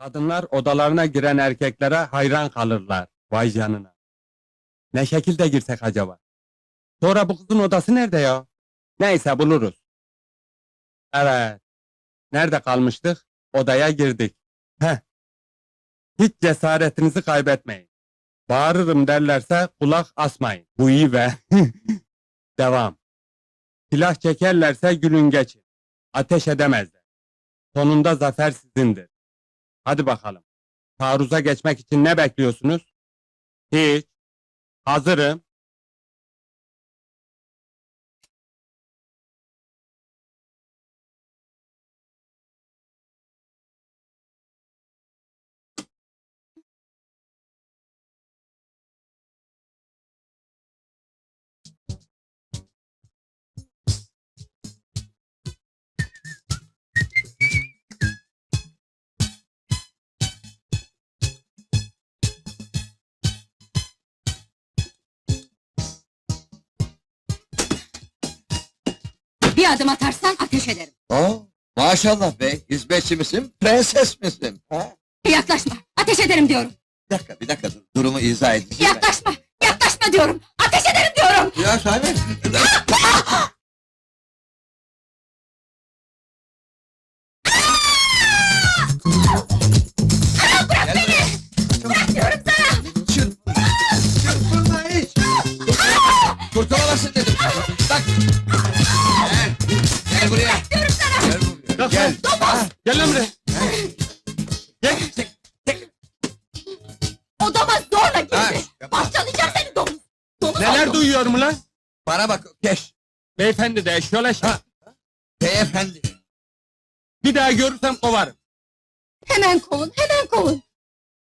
Kadınlar odalarına giren erkeklere hayran kalırlar. Vay canına. Ne şekilde girsek acaba? Sonra bu kızın odası nerede ya? Neyse buluruz. Evet. Nerede kalmıştık? Odaya girdik. Heh. Hiç cesaretinizi kaybetmeyin. Bağırırım derlerse kulak asmayın. Bu iyi be. Devam. Silah çekerlerse gülün geçin. Ateş edemezler. Sonunda zafer sizindir. Hadi bakalım. Taarruza geçmek için ne bekliyorsunuz? Hiç. Hazırım. Bir adım atarsan ateş ederim. Oo, maşallah bey, hizmetçi misin, prenses misin? Ha? Yaklaşma, ateş ederim diyorum. Bir dakika, bir dakika, dur, durumu izah edeceğim. Yaklaşma, yaklaşma diyorum. Ateş ederim diyorum. Ya hiç. Kurtulamazsın dedim. Bak. Beyefendi de eşyoleş. Ha. Beyefendi. Bir daha görürsem kovarım. Hemen kovun, hemen kovun.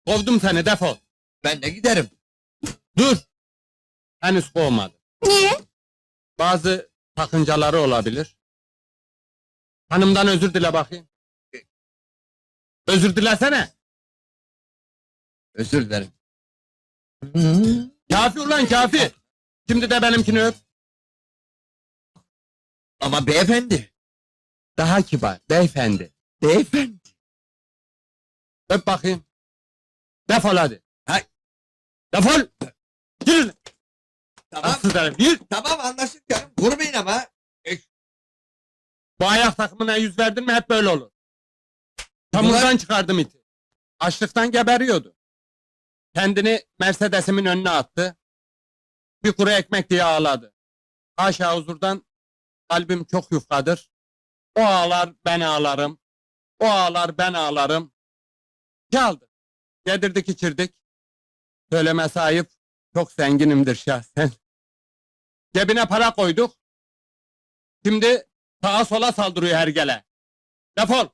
Kovdum seni defol. Ben de giderim. Dur. Henüz kovmadı. Niye? Bazı sakıncaları olabilir. Hanımdan özür dile bakayım. Özür dilesene. Özür dilerim. Kafi ulan kafi. Şimdi de benimkini öp. Ama beyefendi. Daha kibar. Beyefendi. Beyefendi. Öp bakayım. Defol hadi. Hay. Defol. Yürü. Tamam, Aslı derim. Yürü. tamam anlaştık canım. Vurmayın ama. Bu ayak takımına yüz verdin mi hep böyle olur. Çamurdan çıkardım iti. Açlıktan geberiyordu. Kendini Mercedes'imin önüne attı. Bir kuru ekmek diye ağladı. Haşa huzurdan kalbim çok yufkadır. O ağlar ben ağlarım. O ağlar ben ağlarım. Çaldı. Yedirdik içirdik. Söylemesi ayıp. Çok zenginimdir şahsen. Cebine para koyduk. Şimdi sağa sola saldırıyor hergele. Defol.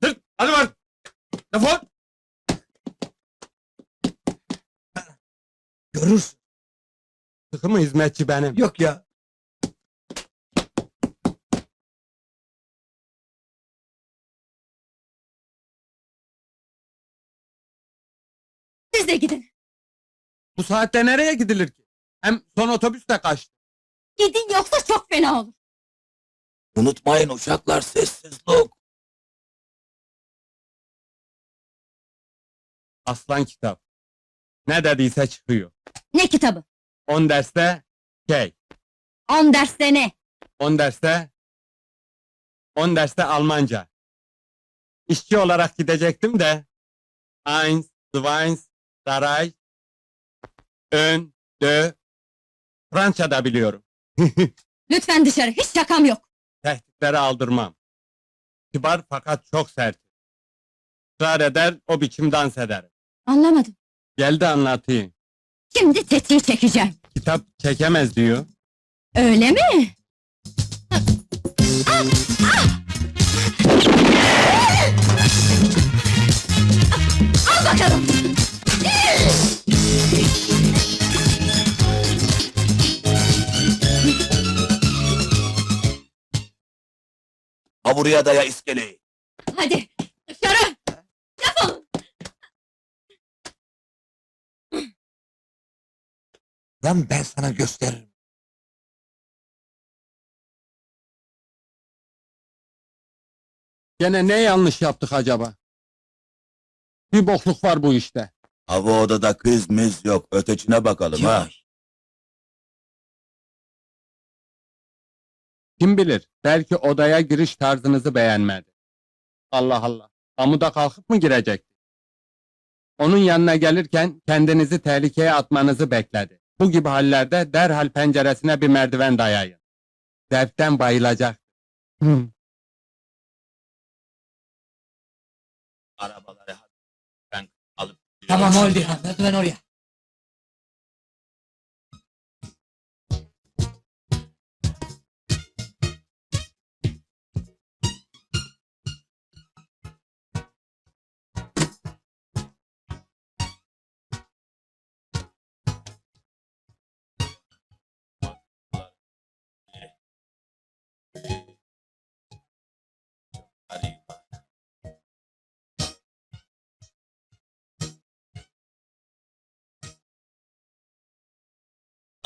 Tık. Hadi var. Defol. Görürsün. Sıkı mı hizmetçi benim? Yok ya. Saatte nereye gidilir ki? Hem son otobüs de kaçtı. Gidin yoksa çok fena olur. Unutmayın uşaklar sessizlik. Aslan kitap. Ne dediyse çıkıyor. Ne kitabı? On derste şey. On derste ne? On derste on derste Almanca. İşçi olarak gidecektim de eins, zwei, drei, ön, dö, Fransa'da biliyorum. Lütfen dışarı, hiç şakam yok. Tehditleri aldırmam. Kibar fakat çok sert. Israr eder, o biçim dans eder. Anlamadım. Gel de anlatayım. Şimdi tetiği çekeceğim. Kitap çekemez diyor. Öyle mi? Al bakalım. Ha buraya daya iskeleyi. Hadi dışarı. Defolun. Lan ben sana gösteririm. Gene ne yanlış yaptık acaba? Bir bokluk var bu işte. Hava odada kız mız yok. Ötecine bakalım ha. Kim bilir, belki odaya giriş tarzınızı beğenmedi. Allah Allah, amuda kalkıp mı girecekti? Onun yanına gelirken kendinizi tehlikeye atmanızı bekledi. Bu gibi hallerde derhal penceresine bir merdiven dayayın. Zevkten bayılacak. Hı. Arabaları ben alıp Tamam oldu. Merdiven oraya.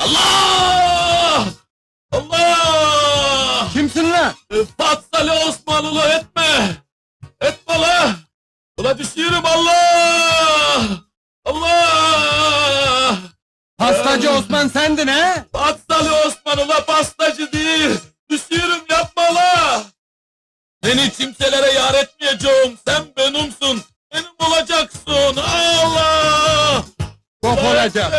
Allah! Allah! Kimsin lan? Fatsalı Osmanlı etme! Etme la! Ula düşüyorum Allah! Allah! Pastacı Osman sendin he? Fatsalı Osmanlı pastacı değil! Düşüyorum yapma la! Seni kimselere yar etmeyeceğim. Sen benimsin. Benim olacaksın. Allah! Bok olacak.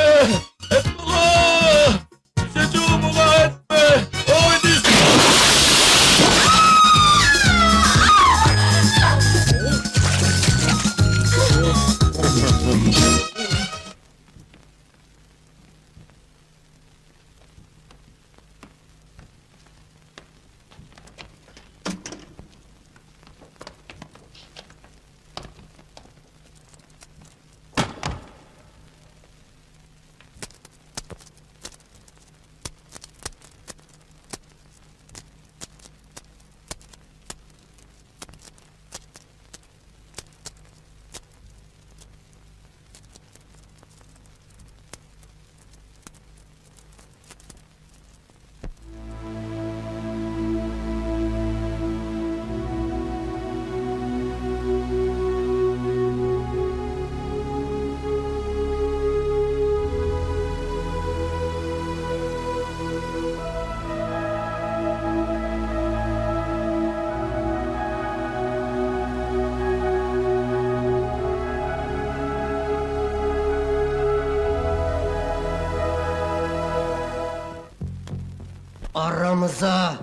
Aramıza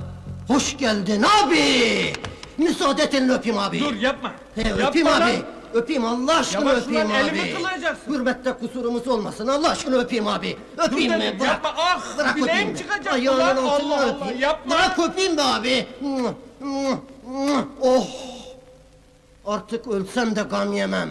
hoş geldin abi. Müsaade et elini öpeyim abi. Dur yapma. He, öpeyim abi. Öpeyim Allah aşkına Yavaş öpeyim ulan, abi. elimi. Hürmette kusurumuz olmasın Allah aşkına öpeyim abi. Öpeyim mi? Bırak. yapma, ah, Bırak bileğim öpeyim. çıkacak Ayağının ulan, altını Allah Allah, öpeyim. yapma. Bırak öpeyim be abi. Oh. Artık ölsem de gam yemem.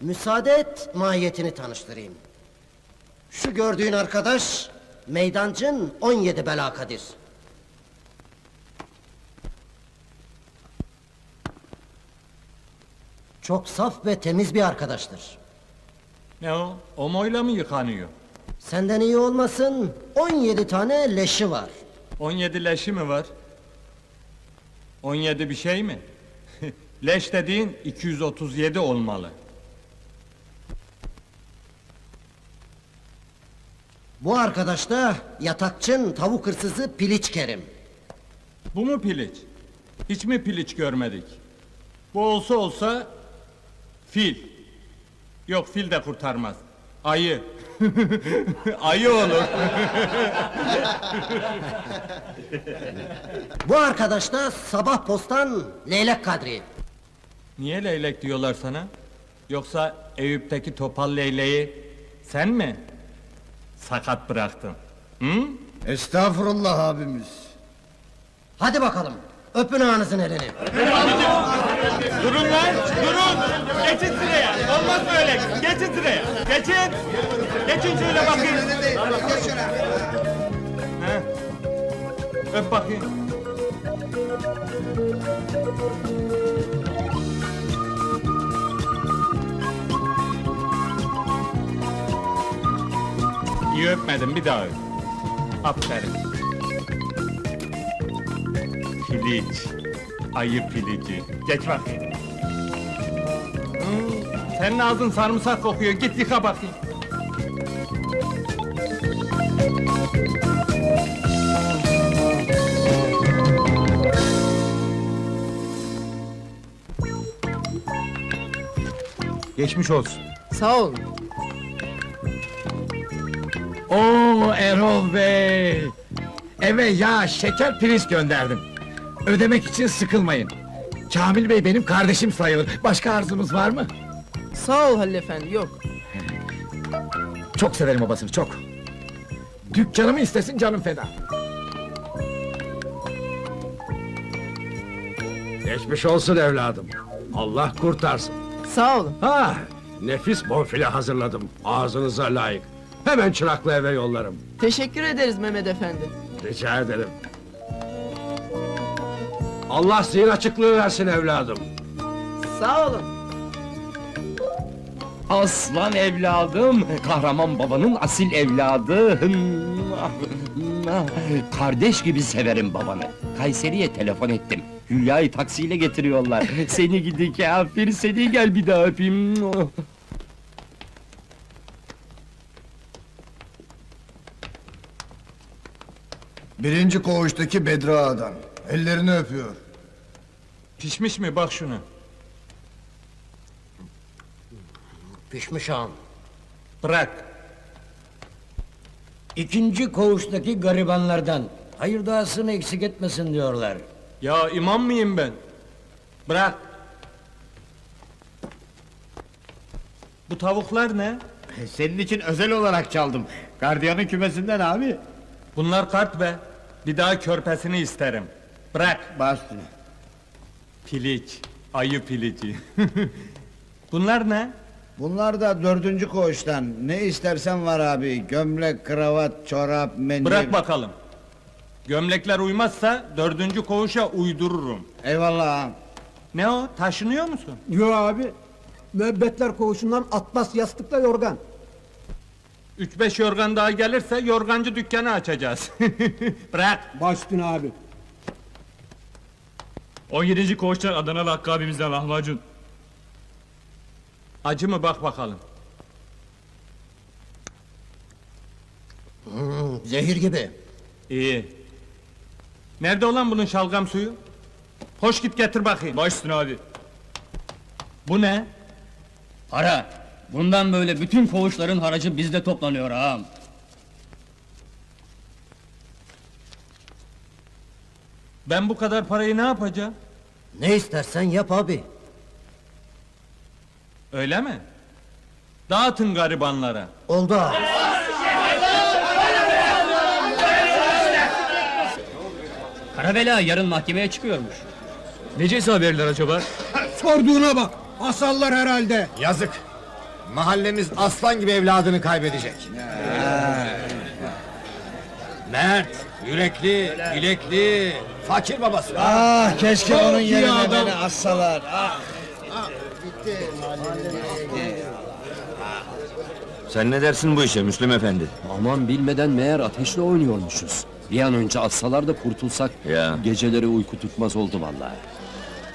Müsaade et, mahiyetini tanıştırayım. Şu gördüğün arkadaş, meydancın 17 belakadir. Çok saf ve temiz bir arkadaştır. Ne o? Omoyla mı yıkanıyor? Senden iyi olmasın, 17 tane leşi var. 17 leşi mi var? 17 bir şey mi? Leş dediğin 237 olmalı. Bu arkadaş da yatakçın tavuk hırsızı Piliç Kerim. Bu mu piliç? Hiç mi piliç görmedik? Bu olsa olsa fil. Yok fil de kurtarmaz. Ayı. Ayı olur. Bu arkadaş da sabah postan Leylek Kadri. Niye leylek diyorlar sana? Yoksa Eyüp'teki topal leyleği sen mi sakat bıraktın? Hı? Estağfurullah abimiz. Hadi bakalım, Öpün ağanızın elini. Durun lan, durun. Geçin sıraya. Olmaz böyle. Geçin sıraya. Geçin. Geçin şöyle bakayım. He. Öp bakayım. İyi öpmedim, bir daha öp. Aferin. Piliç. Ayı pilici. Geç bakayım. Hmm, senin ağzın sarımsak kokuyor. Git yıka bakayım. Geçmiş olsun. Sağ ol. Oo Erol Bey! Eve ya şeker priz gönderdim. Ödemek için sıkılmayın. Kamil Bey benim kardeşim sayılır. Başka arzunuz var mı? Sağ ol Halil Efendi, yok. Çok severim babasını, çok. Dükkanımı istesin canım feda. Geçmiş olsun evladım. Allah kurtarsın. Sağ olun. Ha, nefis bonfile hazırladım. Ağzınıza layık. Hemen çıraklı eve yollarım. Teşekkür ederiz Mehmet Efendi. Rica ederim. Allah zihin açıklığı versin evladım. Sağ olun. Aslan evladım, kahraman babanın asil evladı. Kardeş gibi severim babanı. Kayseri'ye telefon ettim. Hülya'yı taksiyle getiriyorlar. seni gidi kafir, seni gel bir daha öpeyim. Birinci koğuştaki Bedri Ağa'dan. Ellerini öpüyor. Pişmiş mi? Bak şunu. Pişmiş ağam. Bırak. İkinci koğuştaki garibanlardan. Hayır duasını eksik etmesin diyorlar. Ya imam mıyım ben? Bırak. Bu tavuklar ne? Senin için özel olarak çaldım. Gardiyanın kümesinden abi. Bunlar kart be. Bir daha körpesini isterim. Bırak. Bastı. Piliç. Ayı pilici. Bunlar ne? Bunlar da dördüncü koğuştan. Ne istersen var abi. Gömlek, kravat, çorap, mendil. Bırak bakalım. Gömlekler uymazsa dördüncü koğuşa uydururum. Eyvallah ağam. Ne o? Taşınıyor musun? Yo abi. Müebbetler koğuşundan atlas yastıkla yorgan. Üç beş yorgan daha gelirse yorgancı dükkanı açacağız. Bırak. Baş üstüne abi. 17. koğuştan Adanalı Hakkı abimizden lahmacun. Acı mı bak bakalım. Zehir gibi. İyi. Nerede olan bunun şalgam suyu? Hoş git getir bakayım. Baş üstüne abi. Bu ne? Para. Bundan böyle bütün koğuşların haracı bizde toplanıyor ağam. Ben bu kadar parayı ne yapacağım? Ne istersen yap abi. Öyle mi? Dağıtın garibanlara. Oldu ağam. Karabela yarın mahkemeye çıkıyormuş. Ne ceza verirler acaba? Sorduğuna bak. Asallar herhalde. Yazık. Mahallemiz aslan gibi evladını kaybedecek. Mert, yürekli, bilekli, fakir babası. Ah keşke onun yerine beni assalar. Ah. Sen ne dersin bu işe Müslüm Efendi? Aman bilmeden meğer ateşle oynuyormuşuz. Bir an önce assalar da kurtulsak. Ya. Geceleri uyku tutmaz oldu vallahi.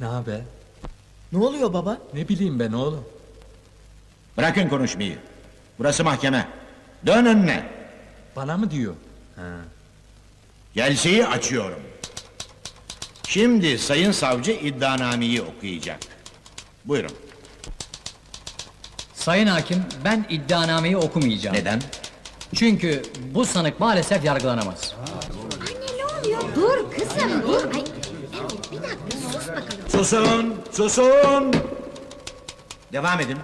Ne haber? Ne oluyor baba? Ne bileyim ben oğlum. Bırakın konuşmayı. Burası mahkeme. Dön önüne. Bana mı diyor? Gelseyi açıyorum. Şimdi sayın savcı iddianameyi okuyacak. Buyurun. Sayın hakim, ben iddianameyi okumayacağım. Neden? Çünkü bu sanık maalesef yargılanamaz. Dur kızım dur. Ay, Susun, susun. Devam edin.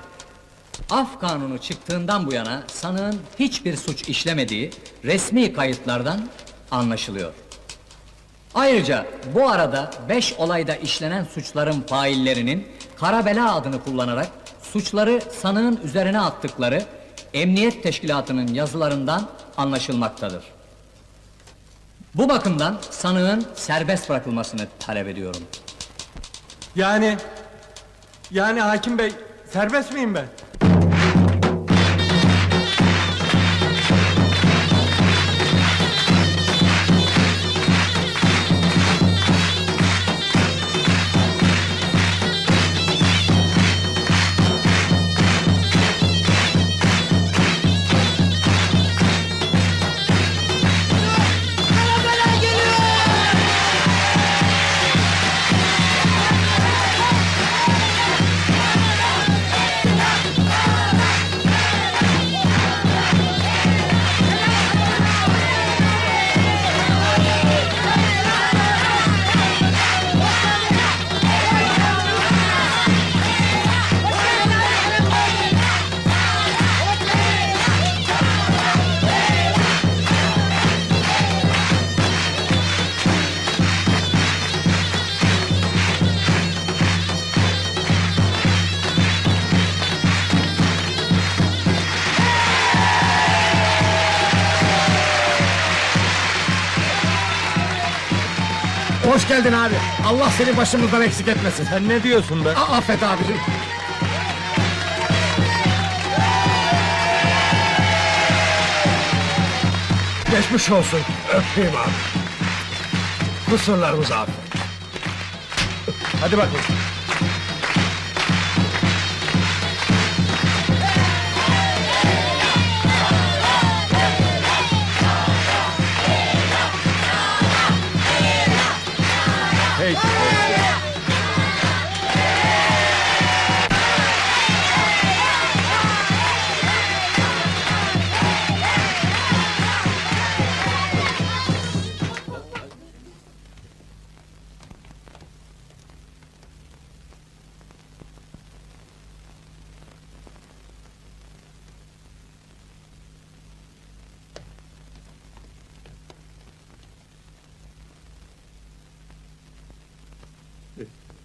Af kanunu çıktığından bu yana sanığın hiçbir suç işlemediği resmi kayıtlardan anlaşılıyor. Ayrıca bu arada beş olayda işlenen suçların faillerinin Karabela adını kullanarak suçları sanığın üzerine attıkları emniyet teşkilatının yazılarından anlaşılmaktadır. Bu bakımdan sanığın serbest bırakılmasını talep ediyorum. Yani... Yani hakim bey, serbest miyim ben? Hoş geldin abi. Allah seni başımızdan eksik etmesin. Sen ne diyorsun be? A- affet abicim. Geçmiş olsun. Öpeyim abi. Kusurlarımızı affet. Hadi bakalım.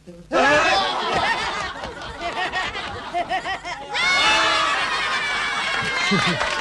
Thank you.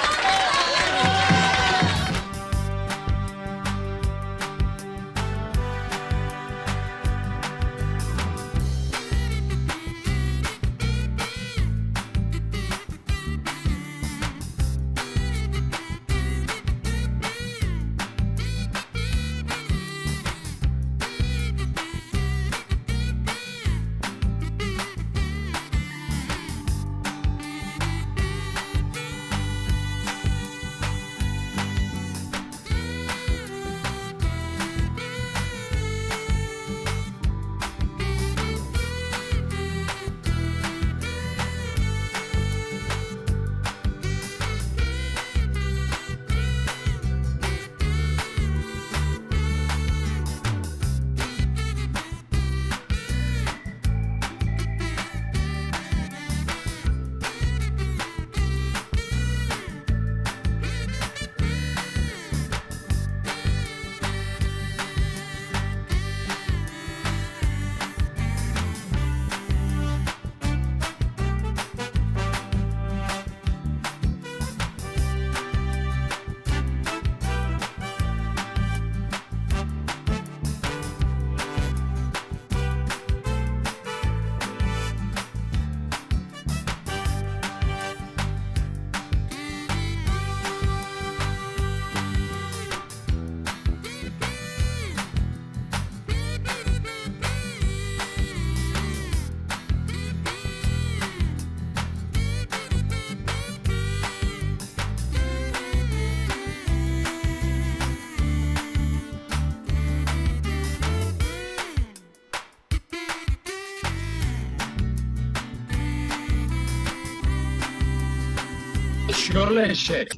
Şorlu eşek.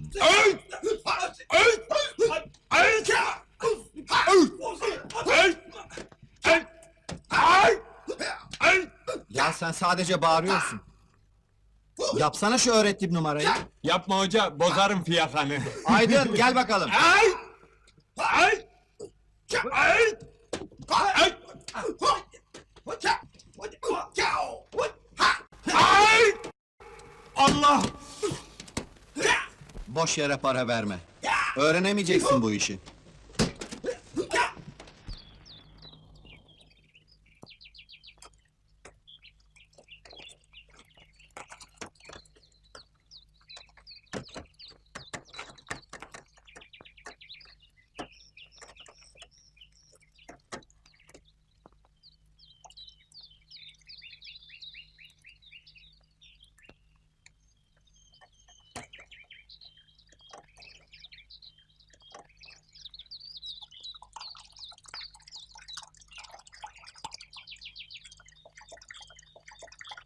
Ya sen sadece bağırıyorsun. Yapsana şu öğrettiğim numarayı. Yapma hoca, bozarım fiyakanı. Aydın gel bakalım. Allah! Boş yere para verme. Öğrenemeyeceksin bu işi.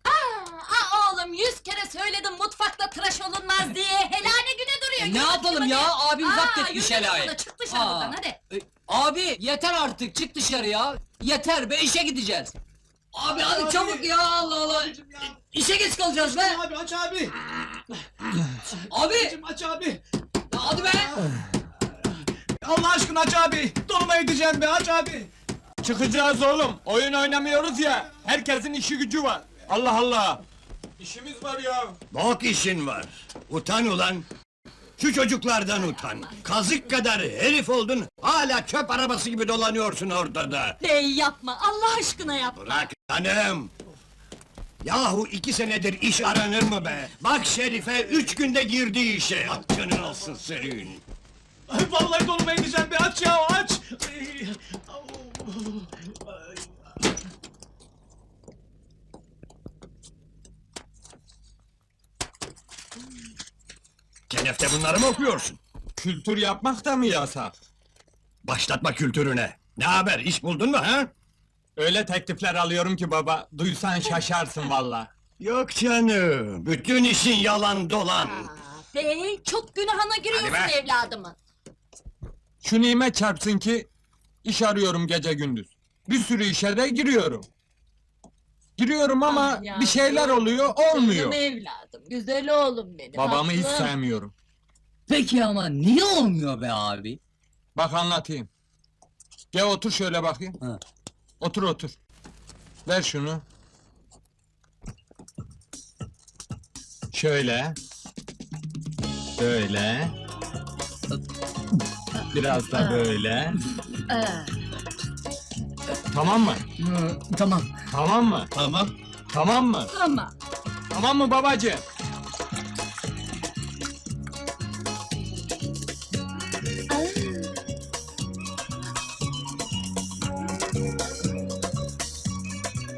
Aa oğlum yüz kere söyledim mutfakta tıraş olunmaz diye. Helane güne duruyor. ne yapalım ya? Abim zapt etmiş yola, Çık dışarı Aa. buradan hadi. E, Abi yeter artık çık dışarı ya. Yeter be işe gideceğiz. Abi hadi çabuk ya Allah Allah. İşe geç kalacağız be. Abi aç abi. Abi Aç abi. ya hadi be. Allah aşkına aç abi. Donuma edeceğim be aç abi. Çıkacağız oğlum, oyun oynamıyoruz ya. Herkesin işi gücü var. Allah Allah! İşimiz var ya. Bok işin var. Utan ulan. Şu çocuklardan utan. Kazık kadar herif oldun. Hala çöp arabası gibi dolanıyorsun ortada. Bey yapma Allah aşkına yap. Bırak hanım. Yahu iki senedir iş aranır mı be? Bak Şerife üç günde girdi işe. Hakkının olsun senin. Vallahi donuma edeceğim be aç ya aç. Tenefte bunları mı okuyorsun? Kültür yapmak da mı yasak? Başlatma kültürüne. Ne haber iş buldun mu ha? Öyle teklifler alıyorum ki baba, duysan şaşarsın valla. Yok canım. Bütün işin yalan dolan. Bey çok günahına giriyorsun Hadi be. evladımın. Şu nimet çarpsın ki, iş arıyorum gece gündüz. Bir sürü işe de giriyorum. Giriyorum ama Ah ya, bir şeyler oluyor, olmuyor. Canım evladım güzel oğlum benim. Babamı hiç sevmiyorum. Peki ama niye olmuyor be abi? Bak anlatayım. Gel otur şöyle bakayım. Ha. Otur otur. Ver şunu. Şöyle. Böyle. Biraz da böyle. Tamam mı? Hı, tamam. Tamam mı? Tamam. Tamam mı? ama Tamam mı babacığım?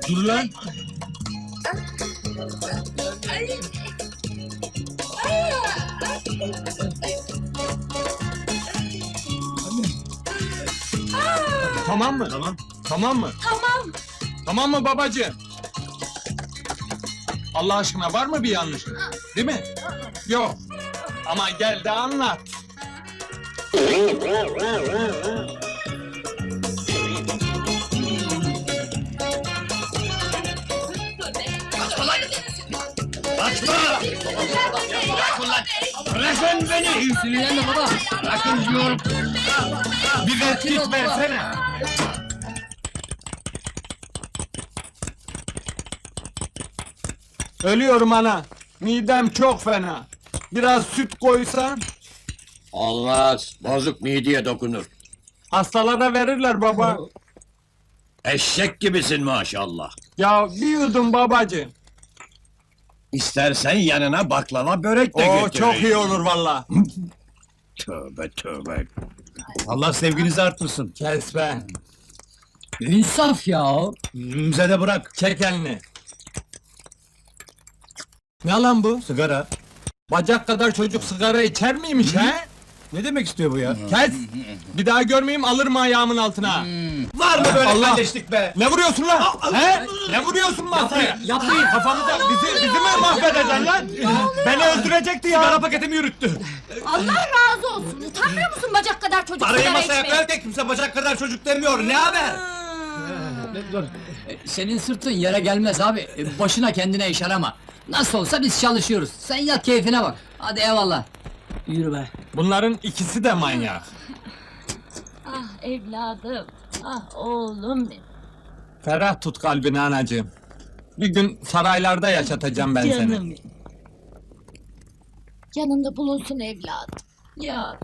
Dur lan. Tamam mı? Tamam. Tamam mı? tamam. Tamam mı babacığım? Allah aşkına var mı bir yanlışım? Değil mi? Yok. Ama gel de anlat. Açma! Bırakın beni! Sinirlenme baba. Bırakın diyorum! Bir replik versene. Ölüyorum ana. Midem çok fena. Biraz süt koysan. Olmaz! Bozuk mideye dokunur. Hastalara verirler baba. Eşek gibisin maşallah. Ya bir yudum babacığım. İstersen yanına baklava börek de Oo getireyim. çok iyi olur valla. Tövbe tövbe. Allah sevginizi arttırsın. Kes be. İnsaf ya. Bize de bırak. Çek elini. Ne lan bu? Sigara. Bacak kadar çocuk sigara içer miymiş he? Ne demek istiyor bu ya? Kes! Bir daha görmeyeyim alırım ayağımın altına. Var mı böyle Allah! kardeşlik be? Ne vuruyorsun lan? He? Ne vuruyorsun masaya? Yapmayın kafamıza bizi, bizi mi mahvedeceksin lan? Beni öldürecekti ya. Sigara paketimi yürüttü. Allah razı olsun. Utanmıyor musun bacak kadar çocuk Parayı sigara masaya içmeye? koyarken kimse bacak kadar çocuk demiyor. Ne haber? Senin sırtın yere gelmez abi. Boşuna kendine iş arama. Nasıl olsa biz çalışıyoruz. Sen yat keyfine bak. Hadi eyvallah. Yürü be. Bunların ikisi de manyak. Ah evladım. Ah oğlum benim. Ferah tut kalbini anacığım. Bir gün saraylarda yaşatacağım ben seni. Canım benim. Yanında bulunsun evladım. Ya